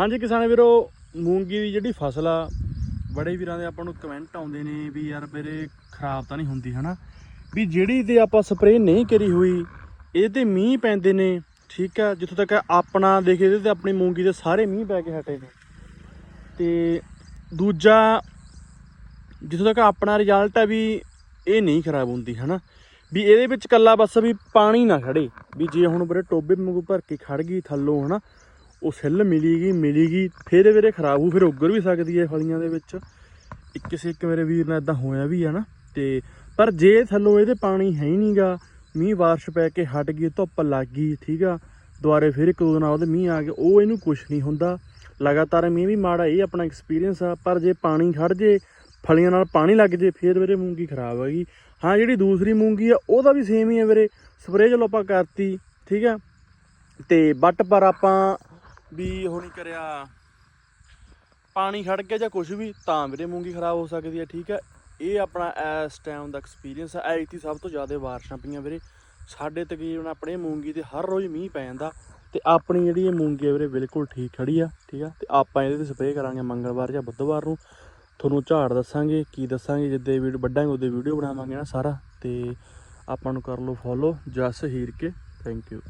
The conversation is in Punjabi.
ਹਾਂਜੀ ਕਿਸਾਨ ਵੀਰੋ, ਮੂੰਗੀ ਦੀ ਜਿਹੜੀ ਫਸਲ ਆ, ਬੜੇ ਵੀਰਾਂ ਦੇ ਆਪਾਂ ਨੂੰ ਕਮੈਂਟ ਆਉਂਦੇ ਨੇ ਵੀ ਯਾਰ ਵੀਰੇ ਖਰਾਬ ਤਾਂ ਨਹੀਂ ਹੁੰਦੀ, ਹਨਾ? ਵੀ ਜਿਹੜੀ ਤੇ ਆਪਾਂ ਸਪਰੇਅ ਨਹੀਂ ਕਰੀ ਹੋਈ ਇਹਦੇ ਤੇ ਮੀਂਹ ਪੈਂਦੇ ਨੇ, ਠੀਕ ਆ? ਜਿੱਥੋਂ ਤੱਕ ਆਪਣਾ ਦੇਖੇ ਇਹਦੇ ਤੇ ਆਪਣੀ ਮੂੰਗੀ ਦੇ ਸਾਰੇ ਮੀਂਹ ਪੈ ਕੇ ਹਟੇ ਨੇ। ਤੇ ਦੂਜਾ, ਜਿੱਥੋਂ ਤੱਕ ਆਪਣਾ ਰਿਜ਼ਲਟ ਹੈ ਵੀ ਇਹ ਨਹੀਂ ਖਰਾਬ ਹੁੰਦੀ, ਹਨਾ? ਵੀ ਇਹਦੇ ਵਿੱਚ ਕੱਲਾ ਬਸ ਵੀ ਪਾਣੀ ਨਾ ਖੜੇ, ਵੀ ਜੇ ਹੁਣ ਵੀਰੇ ਟੋਬੇ ਵਾਂਗੂ ਭਰ ਕੇ ਖੜ ਗਈ ਥੱਲੋਂ, ਹਨਾ? ਉਹ ਸਿੱਲ ਮਿਲੀਗੀ ਮਿਲੀਗੀ ਫਿਰ ਇਹ ਵੀਰੇ ਖਰਾਬ ਹੋ ਫਿਰ ਉੱਗਰ ਵੀ ਸਕਦੀ ਹੈ ਫਲੀਆਂ ਦੇ ਵਿੱਚ। ਇੱਕ ਕਿਸੇ ਇੱਕ ਮੇਰੇ ਵੀਰ ਨਾਲ ਇਦਾਂ ਹੋਇਆ ਵੀ ਆ ਨਾ, ਤੇ ਪਰ ਜੇ ਥੱਲੋਂ ਇਹਦੇ ਪਾਣੀ ਹੈ ਹੀ ਨਹੀਂਗਾ, ਮੀਂਹ ਬਾਰਿਸ਼ ਪੈ ਕੇ ਹਟ ਗਈ, ਧੁੱਪ ਲੱਗ ਗਈ, ਠੀਕ ਆ, ਦੁਬਾਰੇ ਫਿਰ ਇੱਕ ਦੋ ਦਿਨ ਉਹਦੇ ਮੀਂਹ ਆ ਗਏ ਉਹ ਇਹਨੂੰ ਕੁਝ ਨਹੀਂ ਹੁੰਦਾ। ਲਗਾਤਾਰ ਮੀਂਹ ਵੀ ਮਾੜਾ ਇਹ ਆਪਣਾ ਐਕਸਪੀਰੀਅੰਸ ਆ, ਪਰ ਜੇ ਪਾਣੀ ਖੜ ਜੇ, ਫਲੀਆਂ ਨਾਲ ਪਾਣੀ ਲੱਗ ਜੇ, ਫਿਰ ਵੀਰੇ ਮੂੰਗੀ ਖਰਾਬ ਹੈਗੀ। ਹਾਂ, ਜਿਹੜੀ ਦੂਸਰੀ ਮੂੰਗੀ ਆ ਉਹਦਾ ਵੀ ਸੇਮ ਹੀ ਹੈ ਵੀਰੇ ਸਪਰੇਅ ਚਲੋ ਆਪਾਂ ਕਰਤੀ, ਠੀਕ ਆ। ਤੇ ਬਟ ਪਰ ਆਪਾਂ ਵੀ ਉਹ ਨਹੀਂ ਕਰਿਆ। ਪਾਣੀ ਖੜ ਗਿਆ ਜਾਂ ਕੁਝ ਵੀ, ਤਾਂ ਵੀਰੇ ਮੂੰਗੀ ਖਰਾਬ ਹੋ ਸਕਦੀ ਹੈ, ਠੀਕ ਹੈ? ਇਹ ਆਪਣਾ ਇਸ ਟਾਈਮ ਦਾ ਐਕਸਪੀਰੀਅੰਸ ਹੈ। ਐਤੀ ਸਭ ਤੋਂ ਜ਼ਿਆਦਾ ਬਾਰਿਸ਼ਾਂ ਪਈਆਂ ਵੀਰੇ। ਸਾਡੇ ਤਕਰੀਬਨ ਆਪਣੇ ਮੂੰਗੀ ਤੇ ਹਰ ਰੋਜ਼ ਮੀਂਹ ਪੈ ਜਾਂਦਾ ਤੇ ਆਪਣੀ ਜਿਹੜੀ ਇਹ ਮੂੰਗੀ ਹੈ ਵੀਰੇ, ਬਿਲਕੁਲ ਠੀਕ ਖੜੀ ਆ, ਠੀਕ ਆ? ਤੇ ਆਪਾਂ ਇਹਦੇ ਤੇ ਸਪਰੇਅ ਕਰਾਂਗੇ ਮੰਗਲਵਾਰ ਜਾਂ ਬੁੱਧਵਾਰ ਨੂੰ। ਤੁਹਾਨੂੰ ਝਾੜ ਦੱਸਾਂਗੇ, ਕੀ ਦੱਸਾਂਗੇ, ਜਿੱਦੇ ਵੀਡੀਓ ਵੱਡਾਂਗੇ ਉਹਦੇ ਵੀਡੀਓ ਬਣਾਵਾਂਗੇ ਨਾ ਸਾਰਾ। ਤੇ ਆਪਾਂ ਨੂੰ ਕਰ ਲਓ follow Jas Heer K. Thank you